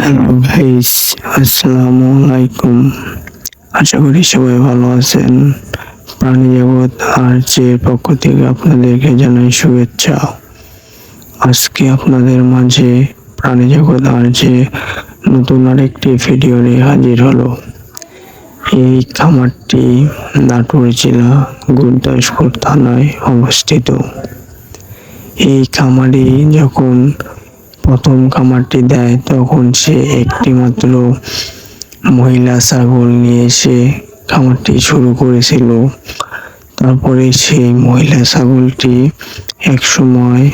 Hello guys আসসালামু আলাইকুম আশা করি সবাই ভালো আছেন। প্রাণী জগৎ আর যে পক্ষ থেকে আপনাদেরকে জানাই শুভেচ্ছা। আজকে আপনাদের মাঝে প্রাণী জগৎ আর যে নতুন আরেকটি ভিডিও নিয়ে হাজির হলো। এই খামারটি নাটোর জেলা গুরদাসপুর থানায় অবস্থিত। এই খামারে যখন প্রথম খামারটি দেয়, তখন সে একটি মাত্র মহিলা ছাগল নিয়ে এসে খামারটি শুরু করেছিল। তারপরে সেই মহিলা ছাগলটি এক সময়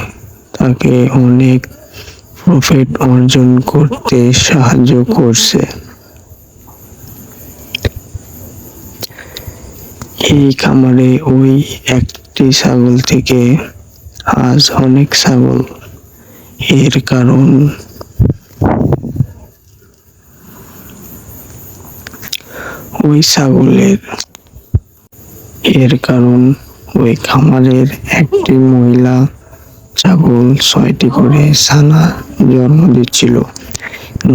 তাকে অনেক প্রফিট অর্জন করতে সাহায্য করছে। এই খামারে ওই একটি ছাগল থেকে আজ অনেক ছাগল এর কারণ? ওই ছাগলের এর কারণ, ওই খামারের একটি মহিলা ছাগল ছয়টি করে ছানা জন্ম দিচ্ছিল।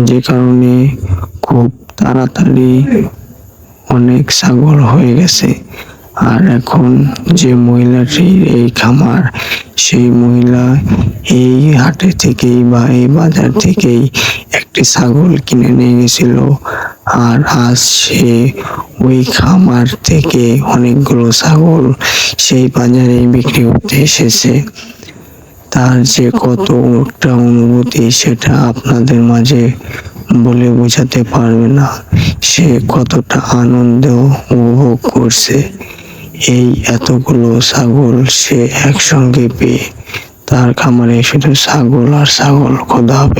যে কারণে খুব তাড়াতাড়ি অনেক ছাগল হয়ে গেছে। আর এখন যে মহিলাটির এই খামার সেই মহিলা এই হাটে থেকেই বা এই বাজার থেকেই একটি ছাগল কিনে নিয়ে গেছিল। আর আজ সে ওই খামার থেকে অনেকগুলো ছাগল সেই বাজারে বিক্রি করতে এসেছে। তার যে কত একটা অনুভূতি সেটা আপনাদের মাঝে বলে বোঝাতে পারবে না। সে কতটা আনন্দ উপভোগ করছে। এই এতগুলো ছাগল সে একসঙ্গে পেয়ে তার খামারে শুধু ছাগল আর ছাগল খোদা হবে।